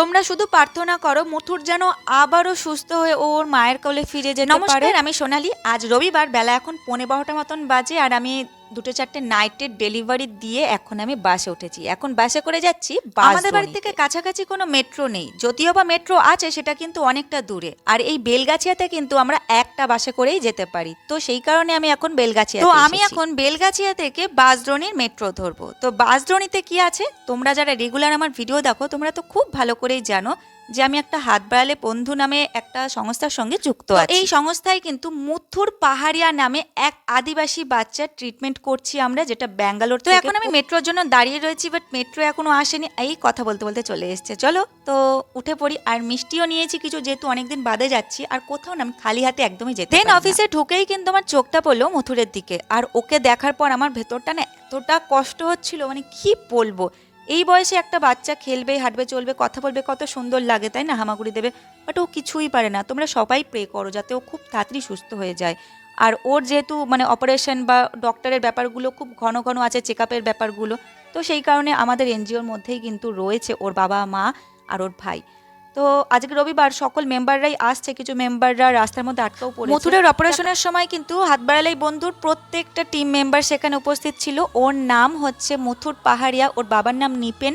তোমরা শুধু প্রার্থনা করো মুথুর যেন আবারও সুস্থ হয়ে ওর মায়ের কোলে ফিরে যেতে পারে। আমি সোনালি। আজ রবিবার বেলা এখন পৌনে বারোটা মতন বাজে আর আমি দুটো চারটে নাইটের ডেলিভারি দিয়ে এখন আমি বাসে উঠেছি। এখন বাসে করে যাচ্ছি আমাদের বাড়ি থেকে কাছাকাছি কোনো মেট্রো নেই। যদিও বা মেট্রো আছে সেটা কিন্তু অনেকটা দূরে। আর এই বেলগাছিয়াতে কিন্তু আমরা একটা বাসে করেই যেতে পারি। তো সেই কারণে আমি এখন বেলগাছিয়া তো আমি এখন বেলগাছিয়া থেকে বাসড্রোনির মেট্রো ধরবো। তো বাসড্রোনিতে কি আছে? তোমরা যারা রেগুলার আমার ভিডিও দেখো তোমরা তো খুব ভালো করেই জানো যে আমি একটা হাত বাড়ালে বন্ধু নামে একটা সংস্থার সঙ্গে যুক্ত আছি। এই সংস্থায় কিন্তু মুথুর পাহাড়িয়া নামে এক আদিবাসী বাচ্চার ট্রিটমেন্ট করছি আমরা যেটা ব্যাঙ্গালোর তো এখন আমি মেট্রোর জন্য দাঁড়িয়ে রয়েছি বাট মেট্রো এখনও আসেনি। এই কথা বলতে বলতে চলে এসছে। চলো তো উঠে পড়ি। আর মিষ্টিও নিয়েছি কিছু যেহেতু অনেকদিন বাদে যাচ্ছি আর কোথাও না আমি খালি হাতে একদমই যেতে দেন অফিসে ঢুকেই কিন্তু আমার চোখটা পড়ল মথুরের দিকে। আর ওকে দেখার পর আমার ভেতরটা না এতটা কষ্ট হচ্ছিল মানে কি বলব? এই বয়সে একটা বাচ্চা খেলবে, হাঁটবে, চলবে, কথা বলবে, কত সুন্দর লাগে, তাই না, হামাগুড়ি দেবে? বাট ও কিছুই পারে না। তোমরা সবাই প্রে করো যাতে ও খুব তাড়াতাড়ি সুস্থ হয়ে যায়। আর ওর যেহেতু মানে অপারেশন বা ডক্টরের ব্যাপারগুলো খুব ঘন ঘন আছে চেক আপের ব্যাপারগুলো, তো সেই কারণে আমাদের এনজিওর মধ্যেই কিন্তু রয়েছে ওর বাবা, মা আর ওর ভাই। তো আজকে রবিবার সকল মেম্বাররাই আসছে কিছু মেম্বাররা রাস্তার মধ্যে আটকাও পড়ে মথুরের অপারেশনের সময় কিন্তু হাত বাড়ালাই বন্ধুর প্রত্যেকটা টিম মেম্বার সেখানে উপস্থিত ছিল। ওর নাম হচ্ছে মথুর পাহাড়িয়া ওর বাবার নাম নিপেন।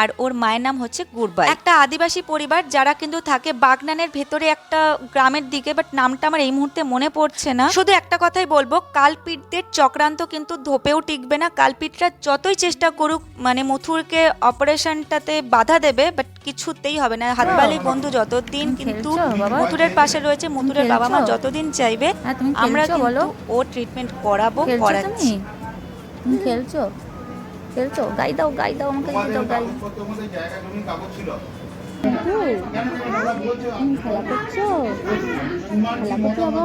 আর ওর মায়ের নাম হচ্ছে গুরবাই। একটা আদিবাসী পরিবার যারা কিন্তু থাকে বাগনানের ভেতরে একটা গ্রামের দিকে বাট নামটা আমার এই মুহূর্তে মনে পড়ছে না। শুধু একটা কথাই বলব কালপিটদের চক্রান্ত কিন্তু ধোপেও টিকবে না। কালপিটরা যতই চেষ্টা করুক মানে মথুরকে অপারেশনটাতে বাধা দেবে বাট কিছুতেই হবে না। হাতবালি বন্ধু যতদিন কিন্তু মথুরের পাশে রয়েছে মথুরের বাবা মা যতদিন চাইবে হ্যাঁ আমরা কিন্তু ও ট্রিটমেন্ট করাবো করাচ্ছি। খেলছো? খেলছো? গাই দাও গাই দাও আমাকে গাই দাও গাই খেলা করছ? খেলা করছ বাবা